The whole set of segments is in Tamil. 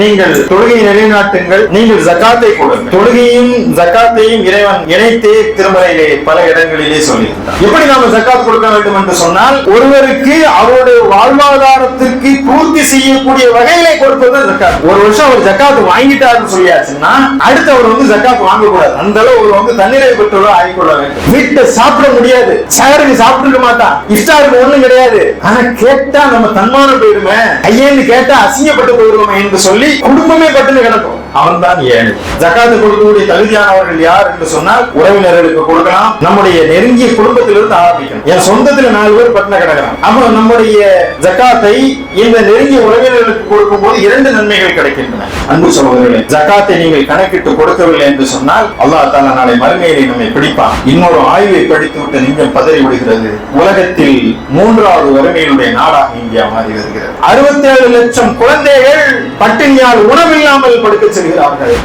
நீங்கள் தொழுகையை நிலைநாட்டுங்கள். நீங்கள் ஜக்காத்தை கொடுங்கள். தொழுகையும் ஜக்காத்தையும் இறைவன் இணைத்தே திருமலையிலே பல இடங்களிலே சொல்லியிருந்தார் எப்படி நாம ஜக்காத் கொடுக்க வேண்டும் என்று சொன்னால் ஒருவருக்கு அவருடைய வாழ்வாதாரத்திற்கு பூர்த்தி செய்யக்கூடிய வகையிலே கொடுப்பது ஜக்காத். ஒரு வருஷம் அவர் ஜக்காத் வாங்கிட்டாருன்னு சொல்லியாச்சுன்னா அடுத்து அவர் வந்து ஜக்காத் வாங்கக்கூடாது. அந்த அளவு அவர் வந்து தண்ணீரை பெற்றோரோ ஆகிக்கொள்ள வேண்டும். வீட்டை சாப்பிட முடியாது. சகருக்கு சாப்பிட்டுக்க மாட்டான். இஷ்டாருக்கு ஒண்ணும் கிடையாது. ஆனா கேட்டா நம்ம தன்மானம் போயிடுமே. ஐயன்னு கேட்டா அசிங்கப்பட்டு போயிடுவோமே என்று சொல்லி சொல்லி குடும்பமே பட்டுன்னு கிடக்கும். அவன்தான் ஏழை. ஜக்காத்து கொடுக்கக்கூடிய தகுதியானவர்கள் யார் என்று சொன்னால் உறவினர்களுக்கு கொடுக்கலாம் நம்முடைய நெருங்கிய குடும்பத்திலிருந்து ஆரம்பிக்கணும் என் சொந்தத்துல நாலு பேர் பட்டின கிடக்கிறான் அப்போ நம்முடைய ஜக்காத்தை இந்த நெருங்கிய உறவினர்களுக்கு கொடுக்கும் போது இரண்டு நன்மைகள் கிடைக்கின்றன. அன்பு சகோதரர்களே ஜக்காத்தை நீங்கள் கணக்கிட்டு கொடுக்கவில்லை என்று சொன்னால் அல்லாஹ் தாலா நாளை மறுமையிலே நம்மை பிடிப்பான். இன்னொரு ஆய்வை படித்து விட்டு நீங்கள் பதறி விடுகிறது. உலகத்தில் மூன்றாவது வறுமையினுடைய நாடாக இந்தியா மாறி வருகிறது. அறுபத்தி ஏழு லட்சம் குழந்தைகள் பட்டினியால் உணவில்லாமல் படுக்க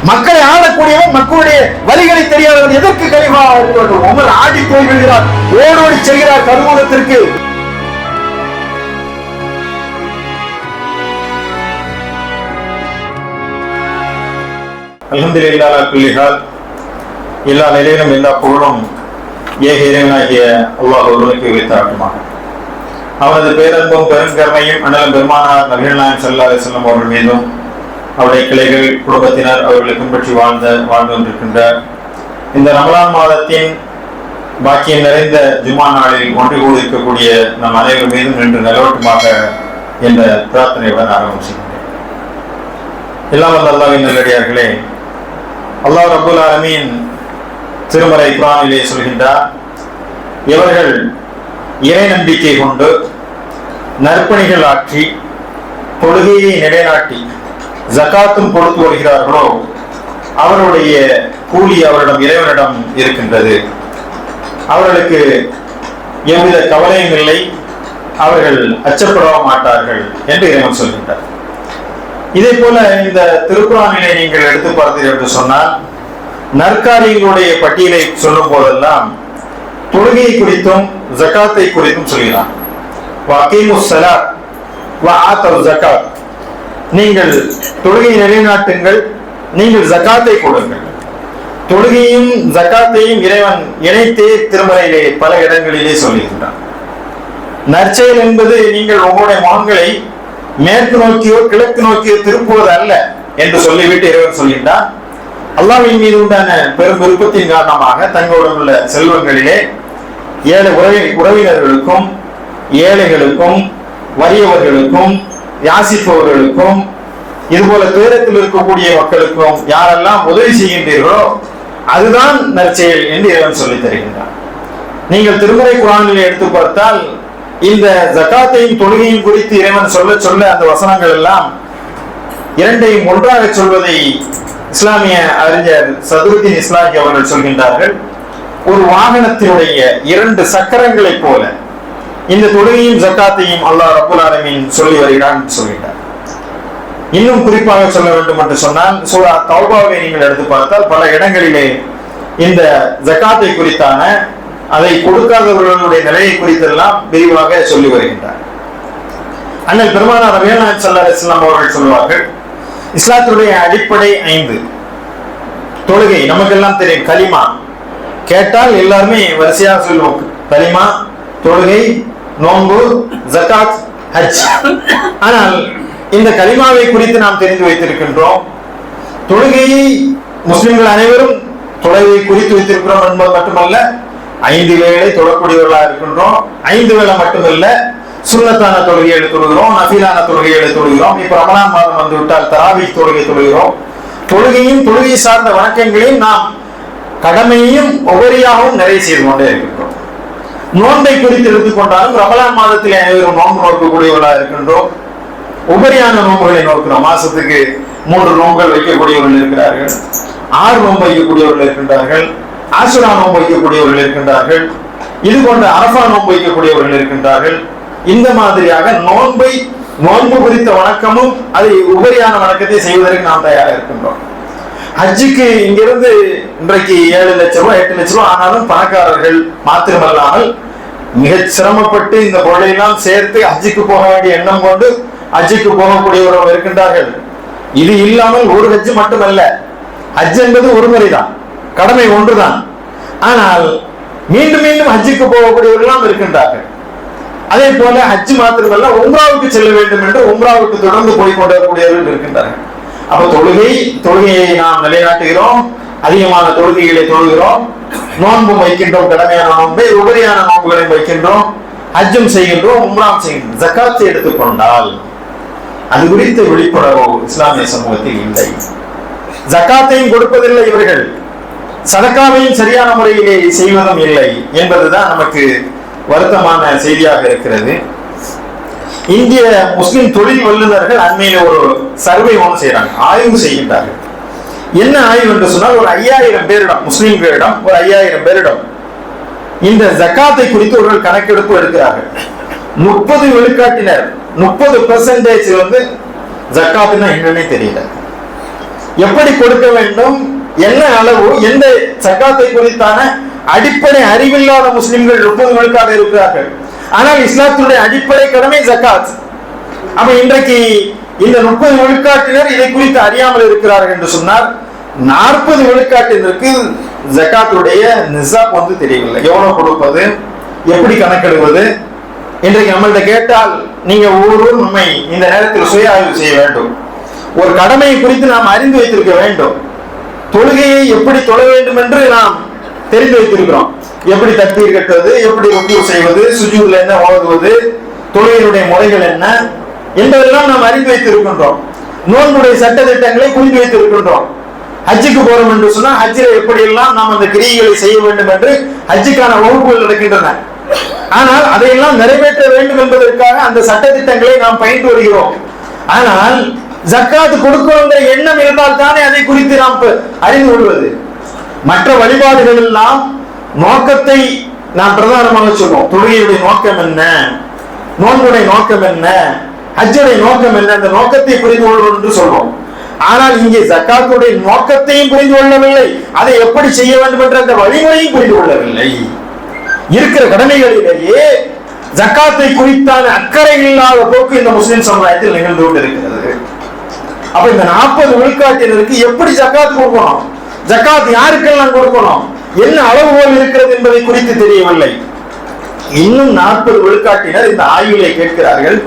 மக்களை ஆளக்கூடியவன் மக்களுடைய வழிகளை தெரியாதவன் எதற்கு கழிவாக இருக்க வேண்டும் உமர் ஆடி போய் விடுகிறார் ஓடோடி செல்கிறார் கருவூலத்திற்கு. அல்ஹம்துலில்லாஹ் அலா குல்லி ஹால். எல்லா நிலையிலும் எல்லா புகழும் ஏக இறைவனாகிய அல்லாஹ் ஒருவனுக்கு வைத்தாட்டுமாக அவனது பேரன்பும் பெருங்கருமையும் அண்ணலும் பெருமானார் நபிகள் அலைஹி வஸல்லம் அவர்கள் மீதும் அவருடைய கிளைகள் குடும்பத்தினர் அவர்களை பின்பற்றி வாழ்ந்த வாழ்ந்து கொண்டிருக்கின்ற இந்த ரமலான் மாதத்தின் பாக்கியம் நிறைந்த ஜுமா நாளில் ஒன்று கூடியிருக்கக்கூடிய நம் அனைவர் மீதும் நின்று நிலவட்டுமாக என்ற பிரார்த்தனையுடன் ஆரம்பம் செய்கின்றேன் எல்லாம் அல்லாவின் நல்லடியார்களே அல்லாஹ் ரபுல் ஆலமீன் திருமறை குரானிலே சொல்கின்றார் இவர்கள் இறை நம்பிக்கை கொண்டு நற்பணிகள் ஆற்றி தொழுகையை நிலைநாட்டி ஜகாத்தும் கொடுத்து வருகிறார்களோ அவருடைய கூலி அவரிடம் இறைவனிடம் இருக்கின்றது. அவர்களுக்கு எவ்வித கவலையும் இல்லை. அவர்கள் அச்சப்படவ மாட்டார்கள் என்று இறைவன் சொல்கின்றார். இதே போல இந்த திருக்குறானிலை நீங்கள் எடுத்து பார்த்தீர்கள் என்று சொன்னால் நற்காரியங்களுடைய பட்டியலை சொல்லும் போதெல்லாம் தொழுகையை குறித்தும் ஜகாத்தை குறித்தும் சொல்கிறான். வகீமு வ ஜகாத் நீங்கள் தொழுகையை நிலைநாட்டுங்கள் நீங்கள் ஜக்காத்தை கொடுங்கள் தொழுகையும் ஜக்காத்தையும் இறைவன் இணைத்தே திருமலையிலே பல இடங்களிலே சொல்லுகின்றான் நற்செயல் என்பது நீங்கள் உங்களுடைய முகங்களை மேற்கு நோக்கியோ கிழக்கு நோக்கியோ திருப்புவது அல்ல என்று சொல்லிவிட்டு இறைவன் சொல்கின்றான். அல்லாவின் மீது உண்டான பெரும் விருப்பத்தின் காரணமாக தங்களுடன் உள்ள செல்வங்களிலே ஏழை உறவி உறவினர்களுக்கும் ஏழைகளுக்கும் வறியவர்களுக்கும் யாசிப்பவர்களுக்கும் இதுபோல துயரத்தில் இருக்கக்கூடிய மக்களுக்கும் யாரெல்லாம் உதவி செய்கின்றீர்களோ அதுதான் நற்செயல் என்று இறைவன் சொல்லி தருகின்றான். நீங்கள் திருமுறை குரானில் எடுத்து பார்த்தால் இந்த ஜகாத்தையும் தொழுகையும் குறித்து இறைவன் சொல்ல சொல்ல அந்த வசனங்கள் எல்லாம் இரண்டையும் ஒன்றாக சொல்வதை இஸ்லாமிய அறிஞர் சதுருத்தீன் இஸ்லாமி அவர்கள் சொல்கின்றார்கள். ஒரு வாகனத்தினுடைய இரண்டு சக்கரங்களைப் போல இந்த தொழுகையும் ஜக்காத்தையும் அல்லாஹ் ரபுல் ஆலமின் சொல்லி வருகிறான் சொல்லிட்டார் இன்னும் குறிப்பாக சொல்ல வேண்டும் என்று சொன்னால் சூரா தௌபாவை நீங்கள் எடுத்து பார்த்தால் பல இடங்களிலே இந்த ஜக்காத்தை குறித்தான அதை கொடுக்காதவர்களுடைய நிலையை குறித்தெல்லாம் விரிவாக சொல்லி வருகின்றார். அண்ணல் பெருமானார் ரவியநாத் சல்லா இஸ்லாம் அவர்கள் சொல்வார்கள் இஸ்லாத்துடைய அடிப்படை ஐந்து. தொழுகை நமக்கெல்லாம் தெரியும் கலிமா கேட்டால் எல்லாருமே வரிசையாக சொல்லுவோம் கலிமா தொழுகை நோன்பு ஜகாத் ஹஜ். ஆனால் இந்த கலிமாவை குறித்து நாம் தெரிந்து வைத்திருக்கின்றோம். தொழுகையை முஸ்லிம்கள் அனைவரும் தொழுகையை குறித்து வைத்திருக்கிறோம் என்பது மட்டுமல்ல ஐந்து வேளை தொழக்கூடியவர்களாக இருக்கின்றோம். ஐந்து வேளை மட்டுமல்ல சுண்ணத்தான எடுத்து தொழுகிறோம் நஃபீலான தொழுகை தொழுகிறோம். இப்ப ரமணான் மாதம் வந்து விட்டால் தராவி தொழுகை தொழுகிறோம். தொழுகையும் தொழுகை சார்ந்த வணக்கங்களையும் நாம் கடமையையும் ஒவ்வொருயாகவும் நிறைவு செய்து கொண்டே இருக்கிறோம். நோன்பை குறித்து எடுத்துக்கொண்டாலும் ரமலான் மாதத்தில் அனைவரும் நோன்பு நோக்கக்கூடியவர்களாக இருக்கின்றோம். உபரியான நோன்புகளை நோக்கிறோம். மாசத்துக்கு மூன்று நோன்புகள் வைக்கக்கூடியவர்கள் இருக்கிறார்கள். ஆறு நோன்பு வைக்கக்கூடியவர்கள் இருக்கின்றார்கள். ஆசுரா நோன்பு வைக்கக்கூடியவர்கள் இருக்கின்றார்கள். இது போன்ற அரபா நோன்பு வைக்கக்கூடியவர்கள் இருக்கின்றார்கள். இந்த மாதிரியாக நோன்பை நோன்பு குறித்த வணக்கமும் அதை உபரியான வணக்கத்தை செய்வதற்கு நாம் தயாராக இருக்கின்றோம். ஹஜ்ஜுக்கு இங்கிருந்து இன்றைக்கு ஏழு லட்சம் ரூபாய் எட்டு லட்ச ரூபாய் ஆனாலும் பணக்காரர்கள் மாத்திரமல்லாமல் மிக சிரமப்பட்டு இந்த பொருளையெல்லாம் சேர்த்து ஹஜ்ஜுக்கு போக வேண்டிய எண்ணம் கொண்டு ஹஜ்ஜுக்கு போகக்கூடியவர்கள் இருக்கின்றார்கள். இது இல்லாமல் ஒரு ஹஜ்ஜு மட்டுமல்ல ஹஜ் என்பது ஒரு முறைதான் கடமை ஒன்றுதான். ஆனால் மீண்டும் மீண்டும் ஹஜ்ஜுக்கு போகக்கூடியவர்களாம் இருக்கின்றார்கள். அதே போல ஹஜ் மாத்திரமல்ல உம்ராவுக்கு செல்ல வேண்டும் என்று உம்ராவுக்கு தொடர்ந்து போய் கொண்டிருக்கக்கூடியவர்கள் இருக்கின்றார்கள். அப்ப தொழுகை தொழுகையை நாம் நிலைநாட்டுகிறோம். அதிகமான தொழுகைகளை தொழுகிறோம். நோன்பு வைக்கின்றோம் கடமையான நோன்பை உபரியான நோன்புகளை வைக்கின்றோம். அஜம் செய்கின்றோம் உம்ராம் செய்கின்றோம். ஜக்காத்தை எடுத்துக்கொண்டால் அது குறித்த விழிப்புணர்வு இஸ்லாமிய சமூகத்தில் இல்லை. ஜக்காத்தையும் கொடுப்பதில்லை இவர்கள். சதக்காவையும் சரியான முறையிலே செய்வதும் இல்லை என்பதுதான் நமக்கு வருத்தமான செய்தியாக இருக்கிறது. இந்திய முஸ்லிம் தொழில் வல்லுநர்கள் அண்மையில ஒரு சர்வே ஒன்று செய்யறாங்க ஆய்வு செய்கின்றார்கள். என்ன ஆய்வு என்று சொன்னால் ஒரு ஐயாயிரம் பேரிடம் முஸ்லிம்களிடம் ஒரு ஐயாயிரம் பேரிடம் இந்த ஜக்காத்தை குறித்து ஒரு கணக்கெடுப்பு எடுக்கிறார்கள். முப்பது விழுக்காட்டினர் முப்பது பெர்சன்டேஜ் வந்து ஜக்காத்துனா என்னன்னே தெரியல. எப்படி கொடுக்க வேண்டும் என்ன அளவு எந்த ஜக்காத்தை குறித்தான அடிப்படை அறிவில்லாத முஸ்லிம்கள் முப்பது விழுக்காடு இருக்கிறார்கள். ஆனால் இஸ்லாத்தினுடைய அடிப்படை கடமை ஜக்காத். அப்ப இன்றைக்கு இந்த முப்பது விழுக்காட்டினர் இதை குறித்து அறியாமல் இருக்கிறார்கள் என்று சொன்னார் நாற்பது விழுக்காட்டினருக்கு ஜக்காத்துடைய நிசாப் வந்து தெரியவில்லை. எவ்வளவு கொடுப்பது? எப்படி கணக்கெடுவது? இன்றைக்கு நம்மள்கிட்ட கேட்டால் நீங்க ஒவ்வொருவரும் நம்மை இந்த நேரத்தில் சுய ஆய்வு செய்ய வேண்டும். ஒரு கடமையை குறித்து நாம் அறிந்து வைத்திருக்க வேண்டும். தொழுகையை எப்படி தொழ வேண்டும் என்று நாம் தெரிந்து வைத்திருக்கிறோம். எப்படி தக்பீர் கட்டுவது எப்படி ருக்கு செய்வது சுஜூர்ல என்ன ஓதுவது தொழிலுடைய முறைகள் என்ன என்பதெல்லாம் நாம் அறிந்து வைத்திருக்கின்றோம். நோன்புடைய சட்ட திட்டங்களை புரிந்து வைத்திருக்கின்றோம். ஹஜ்ஜுக்கு போறோம் என்று சொன்னா ஹஜ்ஜில் எப்படியெல்லாம் நாம் அந்த கிரியைகளை செய்ய வேண்டும் என்று ஹஜ்ஜுக்கான வகுப்புகள் நடக்கின்றன. ஆனால் அதையெல்லாம் நிறைவேற்ற வேண்டும் என்பதற்காக அந்த சட்ட திட்டங்களை நாம் பயின்று வருகிறோம். ஆனால் ஜக்காத் கொடுக்கணுங்கிற எண்ணம் இருந்தால் தானே அதை குறித்து நாம் அறிந்து கொள்வது. மற்ற வழிபாடுகள் எல்லாம் நோக்கத்தை நாம் பிரதானமாக சொல்லுவோம் தொழுகையுடைய நோக்கம் என்ன? நோன்புடைய நோக்கம் என்ன? ஹஜ்ஜுடைய நோக்கம் என்ன? அந்த நோக்கத்தை புரிந்து கொள்வோம் என்று சொல்வோம். ஆனால் இங்கே ஜக்காத்துடைய நோக்கத்தையும் புரிந்து கொள்ளவில்லை. அதை எப்படி செய்ய வேண்டும் என்ற அந்த வழிமுறையும் புரிந்து கொள்ளவில்லை. இருக்கிற கடமைகளிலேயே ஜக்காத்தை குறித்தான அக்கறை இல்லாத போக்கு இந்த முஸ்லிம் சமுதாயத்தில் நிகழ்ந்து கொண்டிருக்கிறது. அப்ப இந்த நாற்பது விழுக்காட்டினருக்கு எப்படி ஜக்காத் கொடுக்கணும்? ஜக்காத் யாருக்கெல்லாம் கொடுக்கணும்? என்ன அளவுகோல் இருக்கிறது என்பதை குறித்து தெரியவில்லை. இன்னும் நாற்பது விழுக்காட்டினர் இந்த ஆய்விலை கேட்கிறார்கள்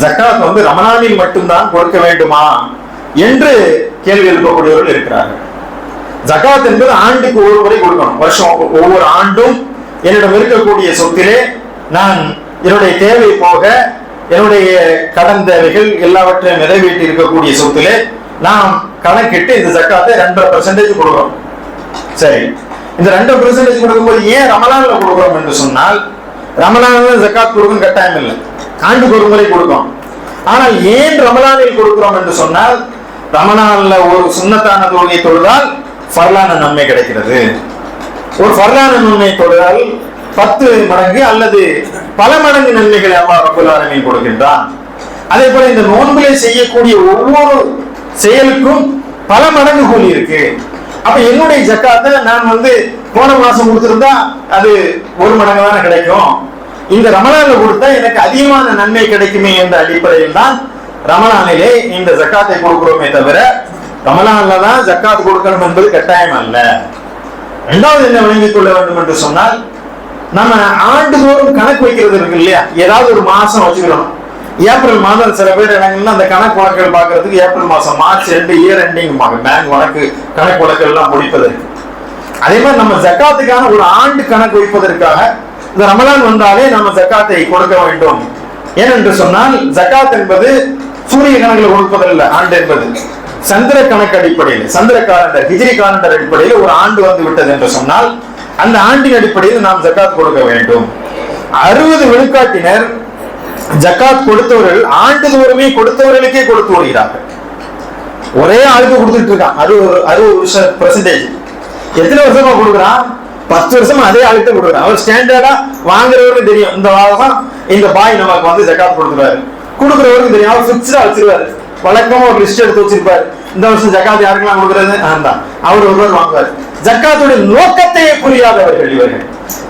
ஜக்காத் வந்து ரமணானில் மட்டும்தான் கொடுக்க வேண்டுமா? என்று கேள்வி எழுப்பக்கூடியவர்கள் இருக்கிறார்கள். ஜகாத் என்பது ஆண்டுக்கு ஒரு முறை கொடுக்கணும். வருஷம் ஒவ்வொரு ஆண்டும் என்னிடம் இருக்கக்கூடிய சொத்திலே நான் என்னுடைய தேவை போக என்னுடைய கடன் தேவைகள் எல்லாவற்றையும் நிறைவேற்றி இருக்கக்கூடிய சொத்திலே நாம் கணக்கிட்டு இந்த ஜக்காத்தை ரெண்டரை பர்சன்டேஜ் கொடுக்கணும். சரி. இந்த ரெண்டு பெர்சன்டேஜ் கொடுக்கும்போது ஏன் ரமலான்ல கொடுக்குறோம் என்று சொன்னால் ரமலான்ல ஜக்காத் கொடுக்கும் கட்டாயம் இல்லை. ஆண்டுக்கு ஒரு முறை கொடுக்கும். ஆனால் ஏன் ரமலானில் கொடுக்கிறோம் என்று சொன்னால் ரமலான்ல ஒரு சுண்ணத்தான தொழுகை தொழுதால் ஃபர்லான நன்மை கிடைக்கிறது. ஒரு ஃபர்லான நன்மை தொழுதால் பத்து மடங்கு அல்லது பல மடங்கு நன்மைகளை அல்லாஹ் ரப்பல் கொடுக்கின்றான். அதே போல இந்த நோன்பிலே செய்யக்கூடிய ஒவ்வொரு செயலுக்கும் பல மடங்கு கூலி இருக்கு. அப்ப என்னுடைய ஜக்காத்தை நான் வந்து போன மாசம் கொடுத்திருந்தா அது ஒரு மடங்கு தானே கிடைக்கும். இந்த ரமணான கொடுத்தா எனக்கு அதிகமான நன்மை கிடைக்குமே என்ற அடிப்படையில் தான் ரமணானிலே இந்த ஜக்காத்தை கொடுக்கிறோமே தவிர ரமலான்ல தான் ஜக்காத் கொடுக்கணும் என்பது கட்டாயம் அல்ல. இரண்டாவது என்ன விளங்கிக் கொள்ள வேண்டும் என்று சொன்னால் நம்ம ஆண்டுதோறும் கணக்கு வைக்கிறது இருக்கு இல்லையா? ஏதாவது ஒரு மாசம் வச்சுக்கிறோம் ஏப்ரல் மாதம் சில பேர் இடங்கள்ல அந்த கணக்கு வழக்குகள் பார்க்கறதுக்கு ஏப்ரல் மாதம் மார்ச் ரெண்டு இயர் எண்டிங் பேங்க் வழக்கு கணக்கு வழக்குகள்லாம் முடிப்பதற்கு அதே மாதிரி நம்ம ஜக்காத்துக்கான ஒரு ஆண்டு கணக்கு வைப்பதற்காக இந்த ரமலான் வந்தாலே நம்ம ஜக்காத்தை கொடுக்க வேண்டும். ஏனென்று சொன்னால் ஜக்காத் என்பது சூரிய கணக்கில் கொடுப்பதல்ல ஆண்டு என்பது. சந்திர கணக்கு அடிப்படையில் சந்திர காலண்டர் ஹிஜிரி காலண்டர் அடிப்படையில் ஒரு ஆண்டு வந்து விட்டது என்று சொன்னால் அந்த ஆண்டின் அடிப்படையில் நாம் ஜக்காத் கொடுக்க வேண்டும். அறுபது விழுக்காட்டினர் ஜக்காத் கொடுத்தவர்கள் ஆண்டுதோறுமே கொடுத்தவர்களுக்கே கொடுத்து வருகிறார்கள் ஒரே ஆளுக்கு கொடுத்துட்டு இருக்கான். அது விஷ பிரசத்தை பெர்சன்டேஜ் எத்தனை வருஷமா கொடுக்குறான்? பத்து வருஷமா அதே ஆளுக்கு கொடுக்குறான். அவர் ஸ்டாண்டர்டா வாங்குறவருக்கு தெரியும். இந்த வாரம் இந்த பாய் நமக்கு வந்து ஜக்காத் கொடுக்குறாரு. கொடுக்குறவருக்கு தெரியும். அவர் ஃபிக்ஸ்டா வச்சிருவாரு. வழக்கமா ஒரு லிஸ்ட் எடுத்து வச்சிருப்பாரு. இந்த வருஷம் ஜக்காத் யாருக்கெல்லாம் கொடுக்குறது நான் தான் அவர் ஒருவர் வாங்குவார். ஜக்காத்துடைய நோக்கத்தையே புரியாதவர்கள் இவர்கள்.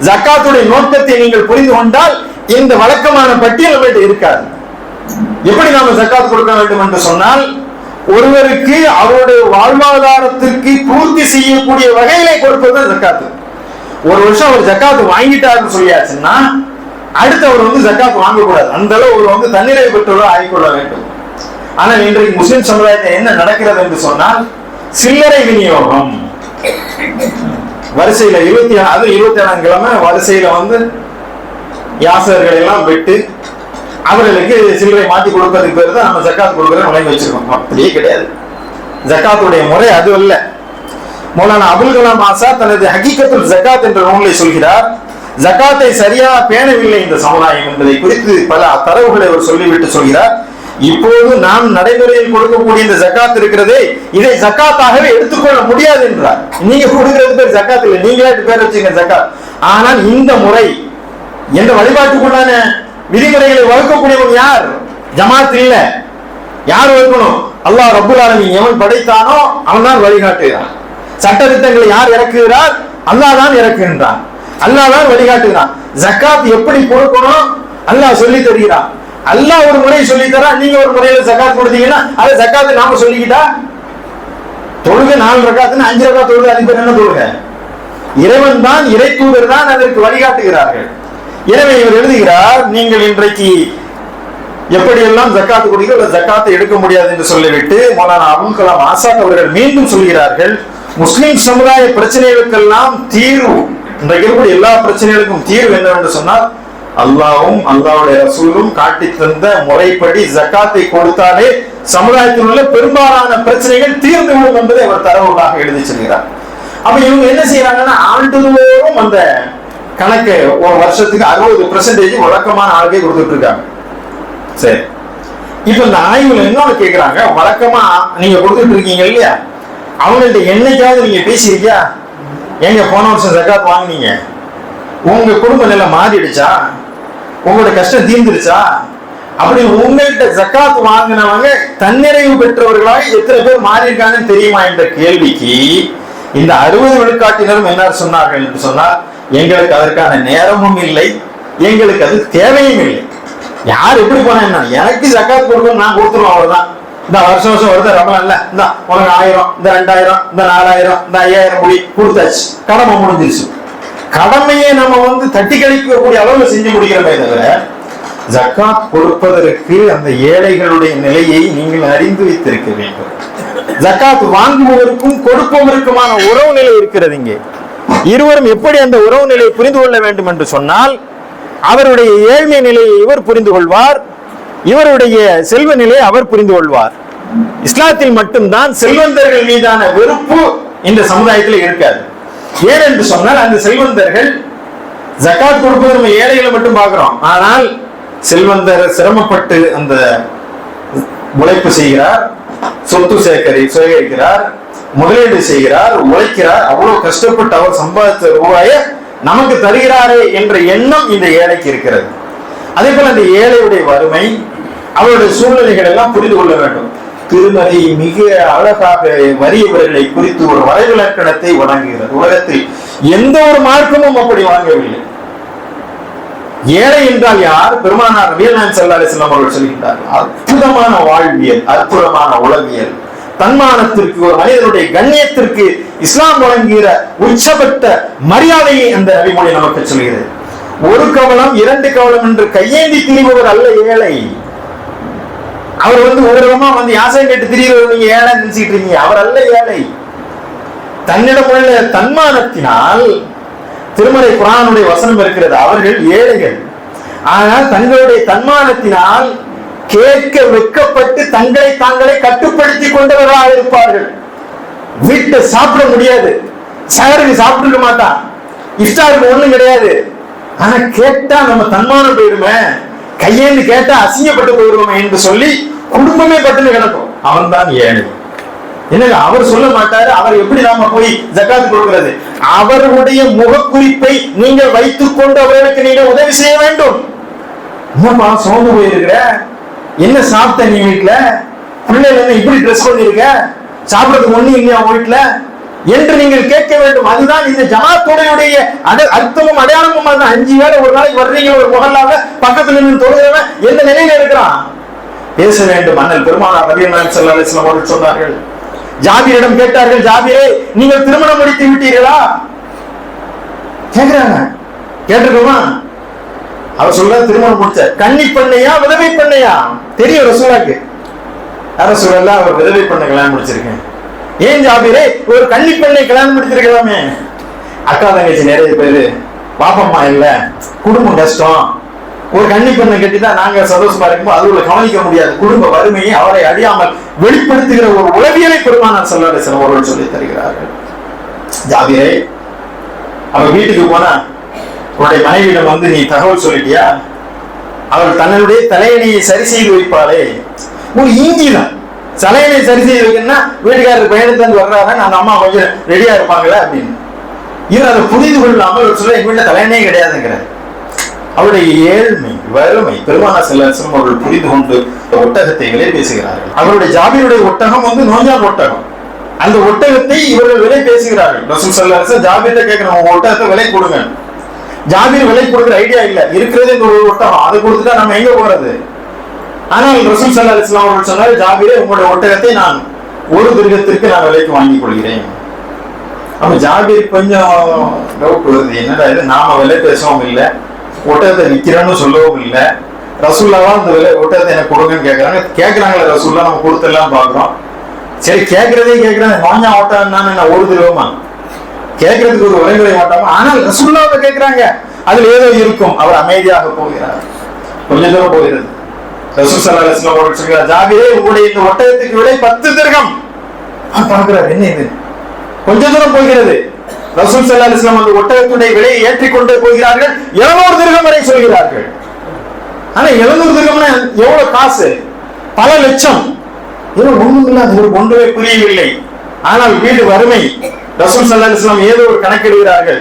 ஜக்காத்துடைய நோக்கத்தை நீங்கள் புரிந்து கொண்டால் இந்த வழக்கமான பட்டியல் நம்மகிட்ட இருக்காது. எப்படி நாம ஜக்காத் கொடுக்க வேண்டும் என்று சொன்னால் ஒருவருக்கு அவருடைய வாழ்வாதாரத்திற்கு பூர்த்தி செய்யக்கூடிய வகையிலே கொடுப்பது ஜக்காத்து. ஒரு வருஷம் அவர் ஜக்காத்து வாங்கிட்டாருன்னு சொல்லியாச்சுன்னா அடுத்து அவர் வந்து ஜக்காத் வாங்கக்கூடாது. அந்த அளவு அவர் வந்து தன்னிறைவு பெற்றவராக ஆகிக்கொள்ள வேண்டும். ஆனால் இன்றைக்கு முஸ்லிம் சமுதாயத்தில் என்ன நடக்கிறது என்று சொன்னால் சில்லறை விநியோகம். வரிசையில இருபத்தி அது இருபத்தி ஏழாம் கிழமை வரிசையில வந்து யாசகர்களை எல்லாம் விட்டு அவர்களுக்கு சில்லறை மாத்தி கொடுக்கறதுக்கு பேர் தான் நம்ம ஜக்காத் கொடுக்கறத வழங்கி வச்சிருக்கோம். அப்படியே கிடையாது. ஜக்காத்துடைய முறை அது அல்ல மௌலானா அபுல் கலாம் ஆசாத் தனது ஹகீகத்துல் ஜக்காத் என்ற நூலை சொல்கிறார் ஜக்காத்தை சரியா பேணவில்லை இந்த சமுதாயம் என்பதை குறித்து பல தரவுகளை அவர் சொல்லிவிட்டு சொல்கிறார். இப்போது நாம் நடைமுறையில் கொடுக்கக்கூடிய இந்த ஜக்காத் இருக்கிறதே இதை ஜக்காத்தாகவே எடுத்துக்கொள்ள முடியாது என்றார். நீங்க கொடுக்கிறது பேர் ஜக்காத் இல்லை நீங்களே பேர் வச்சுங்க ஜக்காத். ஆனால் இந்த முறை எந்த வழிபாட்டுக்குள்ளான விதிமுறைகளை வகுக்கக்கூடியவன் யார்? ஜமாத் இல்ல. யார் வகுக்கணும்? அல்லாஹ் ரபுல் ஆலமின். எவன் படைத்தானோ அவன் தான் வழிகாட்டுகிறான். சட்ட திட்டங்களை யார் இறக்குகிறார்? அல்லாஹ் தான் இறக்குகின்றான். அல்லாஹ் தான் வழிகாட்டுகிறான். ஜக்காத் எப்படி கொடுக்கணும்? அல்லாஹ் சொல்லி தருகிறான். அல்லாஹ் ஒரு முறை சொல்லி தரா நீங்க ஒரு முறையில ஜக்காத் கொடுத்தீங்கன்னா அதை ஜக்காத்து நாம சொல்லிக்கிட்டா? தொழுக நாலு ரக்காத்துன்னு அஞ்சு ரக்கா தொழுக அது என்ன தொழுக? இறைவன் தான் இறை தூதர் தான் அதற்கு வழிகாட்டுகிறார்கள். எனவே இவர் எழுதுகிறார் நீங்கள் இன்றைக்கு எப்படியெல்லாம் ஜக்காத்து கொடுக்கிறீர்கள் ஜக்காத்தை எடுக்க முடியாது என்று சொல்லிவிட்டு மௌலானா அபுல் கலாம் ஆசாத் அவர்கள் மீண்டும் சொல்கிறார்கள் முஸ்லிம் சமுதாய பிரச்சனைகளுக்கெல்லாம் தீர்வு இன்றைக்கு இருக்கக்கூடிய எல்லா பிரச்சனைகளுக்கும் தீர்வு என்னவென்று சொன்னால் அல்லாவும் அல்லாவுடைய ரசூலும் காட்டி தந்த முறைப்படி ஜக்காத்தை கொடுத்தாலே சமுதாயத்தில் உள்ள பெரும்பாலான பிரச்சனைகள் தீர்ந்துவிடும் என்பதை அவர் தரவுகளாக எழுதி செல்கிறார். அப்ப இவங்க என்ன செய்யறாங்கன்னா ஆண்டுதோறும் அந்த கணக்கு ஒரு வருஷத்துக்கு அறுபது பெர்சன்டேஜ் வழக்கமான ஆளுக்கே கொடுத்துட்டு இருக்காங்க. சரி. இப்ப இந்த ஆய்வுல இன்னொன்னு கேக்குறாங்க? வழக்கமா நீங்க கொடுத்துட்டு இருக்கீங்க இல்லையா? அவங்கள்ட்ட என்னைக்காவது நீங்க பேசியிருக்கியா? எங்க போன வருஷம் ஜக்காத் வாங்குனீங்க. உங்க குடும்ப நிலை மாறிடுச்சா? உங்களோட கஷ்டம் தீர்ந்துருச்சா? அப்படி உங்கள்கிட்ட ஜக்காத் வாங்கினவங்க தன்னிறைவு பெற்றவர்களாக எத்தனை பேர் மாறியிருக்காங்கன்னு தெரியுமா என்ற கேள்விக்கு இந்த அறுபது விழுக்காட்டினரும் என்ன சொன்னார்கள் என்று சொன்னால் எங்களுக்கு அதற்கான நேரமும் இல்லை எங்களுக்கு அது தேவையும் இல்லை. யார் எப்படி போனா எனக்கு ஜக்காத் கொடுக்கணும் நான் கொடுத்துருவோம் அவ்வளவுதான். இந்த வருஷம் வருஷம் வருது ரொம்ப நல்ல இந்த உனக்கு ஆயிரம் இந்த ரெண்டாயிரம் இந்த நாலாயிரம் இந்த ஐயாயிரம் முடி கொடுத்தாச்சு. கடமை முடிஞ்சிருச்சு. கடமையை நம்ம வந்து தட்டி கழிக்கக்கூடிய அளவுல செஞ்சு முடிக்கிறோமே தவிர ஜக்காத் கொடுப்பதற்கு அந்த ஏழைகளுடைய நிலையை நீங்கள் அறிந்து வைத்திருக்க வேண்டும். ஜக்காத் வாங்குபவருக்கும் கொடுப்பவருக்குமான உறவு நிலை இருக்கிறது இங்கே. இருவரும் எப்படி அந்த உறவு நிலையை புரிந்து கொள்ள வேண்டும் என்று சொன்னால் அவருடைய ஏழ்மை நிலையை இவர் புரிந்து கொள்வார் இவருடைய செல்வ நிலையை அவர் புரிந்து கொள்வார். இஸ்லாத்தில் மட்டும்தான் செல்வந்தர்கள் மீதான வெறுப்பு இந்த சமுதாயத்தில் இருக்காது. ஏன் என்று சொன்னால் அந்த செல்வந்தர்கள் ஜக்காத் கொடுப்பது நம்ம ஏழைகளை மட்டும் பார்க்கிறோம். ஆனால் செல்வந்தர் சிரமப்பட்டு அந்த உழைப்பு செய்கிறார் சொத்து சேகரி சேகரிக்கிறார் முதலீடு செய்கிறார் உழைக்கிறார். அவ்வளவு கஷ்டப்பட்டு அவர் சம்பாதித்த ரூபாய நமக்கு தருகிறாரே என்ற எண்ணம் இந்த ஏழைக்கு இருக்கிறது. அதே போல அந்த ஏழையுடைய வறுமை அவருடைய சூழ்நிலைகள் எல்லாம் புரிந்து கொள்ள வேண்டும். திருமதி மிக அழகாக வறியவர்களை குறித்து ஒரு வரைவிலக்கணத்தை வழங்குகிறது. உலகத்தில் எந்த ஒரு மார்க்கமும் அப்படி வாங்கவில்லை. ஏழை என்றால் யார்? பெருமானார் வீரநாயன் செல்லா செல்லம் அவர்கள் சொல்கின்றார்கள் அற்புதமான வாழ்வியல் அற்புதமான உளவியல் தன்மானத்திற்கு ஒரு மனிதனுடைய கண்ணியத்திற்கு இஸ்லாம் வழங்குகிற உச்சபட்ட மரியாதையை அந்த அறிமொழி நமக்கு சொல்கிறது. ஒரு கவலம் இரண்டு கவலம் என்று கையேந்தி திரிபவர் அல்ல ஏழை. அவர் வந்து ஊரகமா வந்து யாசகம் கேட்டு திரிகிறவர் நீங்க ஏழை நினைச்சிட்டு இருக்கீங்க. அவர் அல்ல ஏழை. தன்னிடம் உள்ள தன்மானத்தினால் திருமலை குரானுடைய வசனம் இருக்கிறது. அவர்கள் ஏழைகள். ஆனால் தங்களுடைய தன்மானத்தினால் கேட்க வெட்கப்பட்டு தங்களை தாங்களே கட்டுப்படுத்திக் கொண்டவர்களாக இருப்பார்கள். வீட்டை சாப்பிட முடியாது. சேரவி சாப்பிட்டுக்க மாட்டான். இஃப்தாருக்கு ஒண்ணும் கிடையாது. ஆனா கேட்டா நம்ம தன்மானம் போயிடுமே. கையேந்து கேட்டா அசிங்கப்பட்டு போயிடுவோமே என்று சொல்லி குடும்பமே பட்டுன்னு கிடக்கும். அவன் தான் ஏழை. என்னங்க அவர் சொல்ல மாட்டாரு அவர் எப்படி நாம போய் ஜக்காத்து கொடுக்கிறது? அவருடைய முகக்குறிப்பை நீங்கள் வைத்துக் கொண்டு அவர்களுக்கு நீங்கள் உதவி செய்ய வேண்டும். என்னப்பா சோர்ந்து போயிருக்கிற? என்ன சாப்பிட்ட நீ வீட்டுல பிள்ளைகள் என்ன இப்படி ட்ரெஸ் பண்ணிருக்க? சாப்பிடறதுக்கு ஒண்ணு இல்லையா வீட்டுல என்று நீங்கள் கேட்க வேண்டும். அதுதான் இந்த ஜமாத்துடைய அட அர்த்தமும் அடையாளமும் அதுதான். அஞ்சு வேளை ஒரு நாளைக்கு வர்றீங்க ஒரு முகல்லாக பக்கத்துல நின்று தொழுகிறவன் எந்த நிலையில இருக்கிறான்? பேச வேண்டும். அண்ணல் பெருமானார் நபி நாயகம் ஸல்லல்லாஹு அவர்கள் சொன்னார்கள். ஜாபீரிடம் கேட்டார்கள் ஜாபீரே நீங்கள் திருமணம் முடித்து விட்டீர்களா? கேக்குறாங்க கேட்டிருக்கோமா அவர் சொல்ற திருமணம் முடிச்ச கன்னி பண்ணையா விதவை பண்ணையா? தெரியும் ரசூலாக்கு. அரசூலல்ல அவர் விதவை பண்ண கல்யாணம் முடிச்சிருக்கேன். ஏன் ஜாபீரே? ஒரு கள்ளி பெண்ணை கல்யாணம் முடிச்சிருக்கலாமே அக்கா தங்கச்சி நிறைய பேரு பாப்பம்மா இல்ல குடும்பம் கஷ்டம். ஒரு கண்ணி பெண்ணை கட்டி தான் நாங்க சந்தோஷமா இருக்கும்போது அதுல கவனிக்க முடியாது. குடும்ப வறுமையை அவரை அறியாமல் வெளிப்படுத்துகிற ஒரு உளவியலை பெருமானார் சில ஒருவர் சொல்லி தருகிறார்கள். ஜாபீரே அவன் வீட்டுக்கு போனா உன்னுடைய மனைவியிடம் வந்து நீ தகவல் சொல்லிட்டியா? அவள் தன்னுடைய தலையணியை சரி செய்து வைப்பாளே. ஒரு இங்கிதான் சலையனை சரி செய்ய வைக்கணும்னா வீட்டுக்காரர் பயணத்திலிருந்து வர்றாங்க அந்த அம்மா கொஞ்சம் ரெடியா இருப்பாங்களே அப்படின்னு. இவர் அதை புரிந்து கொள்ளாமல் ஒரு சொல்ல எங்க வீட்டுல தலையனே கிடையாதுங்கிறார். அவருடைய ஏழ்மை வறுமை பெருமான செல்லம் அவர்கள் புரிந்து கொண்டு ஒட்டகத்தை விலை பேசுகிறார்கள். அவருடைய ஜாபியுடைய ஒட்டகம் வந்து நோஞ்சா ஒட்டகம். அந்த ஒட்டகத்தை இவர்கள் விலை பேசுகிறார்கள். ரசூல் சல்லாஸ் ஜாபீர்ட்ட கேட்கிறோம் உங்க ஒட்டகத்தை விலை கொடுங்க ஜாபீர் விலை கொடுக்குற ஐடியா இல்ல. இருக்கிறது இந்த ஒரு ஒட்டகம். அதை கொடுத்துட்டா நம்ம எங்க போறது? ஆனால் ரசூல் சல்லா அலிஸ்லாம் அவர்கள் சொன்னால் ஜாபிரே உங்களுடைய ஒட்டகத்தை நான் ஒரு துரிதத்திற்கு நான் விலைக்கு வாங்கிக் கொள்கிறேன். அப்ப ஜாபீர் கொஞ்சம் டவுட் வருது. என்னடா இது? நாம விலை பேசவும் இல்லை. ஒட்டகத்தை விற்கிறேன்னு சொல்லவும் இல்லை. ரசூல்லாவா அந்த விலை ஒட்டகத்தை எனக்கு கொடுங்கன்னு கேட்கறாங்க கேட்கறாங்களே ரசூல்லா நம்ம கொடுத்தெல்லாம் பாக்குறோம். சரி கேட்கறதே கேட்கறாங்க வாங்க ஓட்டம் நான் ஒரு திருவமா? கேட்கறதுக்கு ஒரு உரைமுறை மாட்டாம ஆனால் ரசூல்லாவை கேட்கறாங்க அதுல ஏதோ இருக்கும். அவர் அமைதியாக போகிறார். கொஞ்ச தூரம் போகிறது. ஜாபிரே உங்களுடைய இந்த ஒட்டகத்துக்கு விலை பத்து திருகம் பார்க்கிறார் என்ன இது கொஞ்ச தூரம் போகிறது ரசூல் சல்லா அலிஸ்லாம் அந்த ஒட்டகத்துடைய விலையை ஏற்றிக்கொண்டே போகிறார்கள். எழுநூறு திருகம் வரை சொல்கிறார்கள். ஆனா எழுநூறு திருகம்னா எவ்வளவு காசு? பல லட்சம். இது ஒண்ணும் இல்லை அது ஒன்றுமே புரியவில்லை. ஆனால் வீடு வறுமை. ரசூல் சல்லா அலிஸ்லாம் ஏதோ ஒரு கணக்கிடுகிறார்கள்.